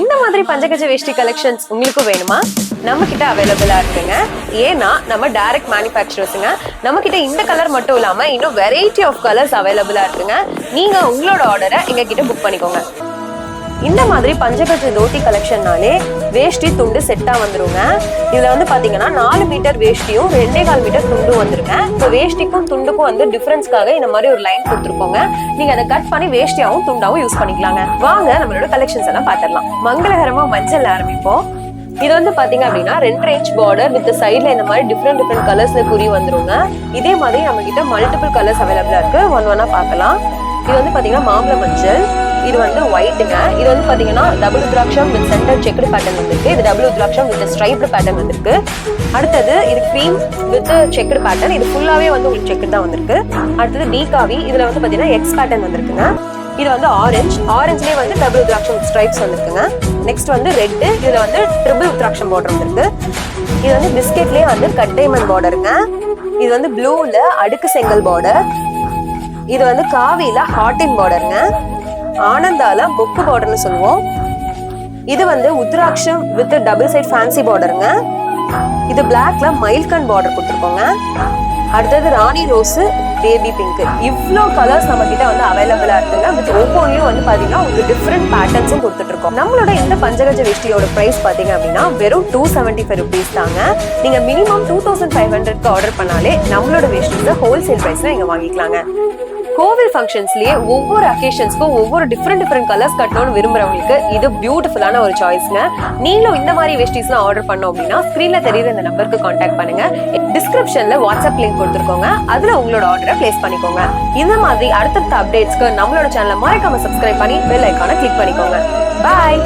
இந்த மாதிரி பஞ்சகஜ வேஷ்டி கலெக்ஷன்ஸ் உங்களுக்கு வேணுமா? நம்ம கிட்ட அவைலபிளா இருக்குங்க. ஏன்னா நம்ம டைரக்ட் மேனுஃபேக்சரர்ஸுங்க நம்ம கிட்ட இந்த கலர் மட்டும் இல்லாம இன்னும் வெரைட்டி ஆஃப் கலர்ஸ் அவைலபிளா இருக்குங்க. நீங்க உங்களோட ஆர்டரை எங்க கிட்ட புக் பண்ணிக்கோங்க. இந்த மாதிரி பஞ்சகஜ தோத்தி கலெக்ஷன்னாலே வேஷ்டி துண்டு செட்டா வந்துருங்க. இதுல வந்து பாத்தீங்கன்னா நாலு மீட்டர் வேஷ்டியும் ரெண்டே கால் மீட்டர் துண்டும் வந்துருங்க. இப்போ வேஷ்டிக்கும் துண்டுக்கும் வந்து டிஃபரன்ஸ்க்காக இந்த மாதிரி ஒரு லைன் கொடுத்துருக்கோங்க. நீங்க அதை கட் பண்ணி வேஷ்டியாவும் துண்டாவும் யூஸ் பண்ணிக்கலாங்க. வாங்க நம்மளோட கலெக்ஷன்ஸ் எல்லாம் பாத்திரலாம் மங்களகரமா மஞ்சள் ஆரம்பிப்போம். இது வந்து பாத்தீங்க அப்படின்னா ரெண்டு ரேஞ்ச் பார்டர் வித் சைட்ல இந்த மாதிரி டிஃப்ரெண்ட் டிஃப்ரெண்ட் கலர்ஸ்ல குறி வந்துருங்க. இதே மாதிரி நம்ம கிட்ட மல்டிபிள் கலர்ஸ் அவைலபிளா இருக்கு. ஒன் ஒன்னா பார்க்கலாம் இது வந்து பாத்தீங்கன்னா மாம்பழ மஞ்சள். இது வந்து ஒயிட்டுங்க இது வந்து பாத்தீங்கன்னா டபுள் உத்ராட்சம் வித் சென்டர் செக்குடு பேட்டர்ன் வந்துருக்கு. இது டபுள் உத்ராட்சம் வித் ஸ்ட்ரைப்டு பேட்டர்ன் வந்திருக்கு. அடுத்தது இது க்ரீம் வித் செக்குடு பேட்டர்ன் இது ஃபுல்லாவே வந்து உங்களுக்கு செக்குடு தான் வந்திருக்கு. அடுத்தது டீகாவி இதுல வந்து பாத்தீங்கன்னா எக்ஸ் பேட்டர்ன் வந்திருக்குங்க. இது வந்து ஆரஞ்சு ஆரஞ்சுலேயே வந்து டபுள் உத்ராட்சம் ஸ்ட்ரைப்ஸ் வந்திருக்குங்க. நெக்ஸ்ட் வந்து ரெட்டு இதுல வந்து ட்ரிபிள் உத்ராட்சம் பார்டர் வந்திருக்கு. இது வந்து பிஸ்கெட்லயே வந்து கட்டைமன் பார்டருங்க இது வந்து ப்ளூல அடுக்கு செங்கல் பார்டர் இது வந்து காவியில ஹாட்டின் பார்டருங்க ஆனந்தால பொக்கு பார்டர்னு சொல்லுவோம். இது வந்து உத்ராட்சம் வித் டபுள் சைட் ஃபேன்சி பார்டருங்க இது பிளாக்ல மைல்கன் பார்டர் கொடுத்துருக்கோங்க. அடுத்தது ராணி ரோஸ் பேபி பிங்க் இவ்வளோ கலர்ஸ் நம்ம கிட்ட வந்து அவைலபிளா இருக்குங்க. வித் ஒவ்வொன்றையும் வந்து பாத்தீங்கன்னா உங்களுக்கு டிஃப்ரெண்ட் பேட்டர்ன்ஸும் கொடுத்துட்டு இருக்கோம் நம்மளோட இந்த பஞ்சகஜ வேஷ்டியோட பிரைஸ் பாத்தீங்க அப்படின்னா வெறும் டூ செவன்டி ஃபைவ் ருபீஸ் தாங்க. நீங்க மினிமம் டூ தௌசண்ட் ஃபைவ் ஹண்ட்ரட்க்கு ஆர்டர் பண்ணாலே நம்மளோட வேஷ்டிஸை ஹோல்சேல் பிரைஸ்ல இங்க வாங்கிக்கலாங்க. கோவில் ஃபங்க்ஷன்ஸ்லயே ஒவ்வொரு அக்கேஷன்ஸ்க்கும் ஒவ்வொரு டிஃப்ரெண்ட் டிஃப்ரெண்ட் கலர்ஸ் கட்டணும்னு விரும்புறவங்களுக்கு இது பியூட்டிஃபுல்லான ஒரு சாய்ஸ்ங்க நீங்களும் இந்த மாதிரி வேஷ்டிஸ்லாம் ஆர்டர் பண்ணோம் அப்படின்னா ஸ்க்ரீன்ல தெரியுற இந்த நம்பருக்கு காண்டாக்ட் பண்ணுங்க. டிஸ்கிரிப்ஷன்ல வாட்ஸ்அப் லிங்க் கொடுத்துருக்கோங்க. அதுல உங்களோட ஆர்டரை பிளேஸ் பண்ணிக்கோங்க. இந்த மாதிரி அடுத்தடுத்த அப்டேட்ஸ்க்கு நம்மளோட சேனலை மறக்காம சப்ஸ்கிரைப் பண்ணி பெல் ஐக்கான கிளிக் பண்ணிக்கோங்க. பாய்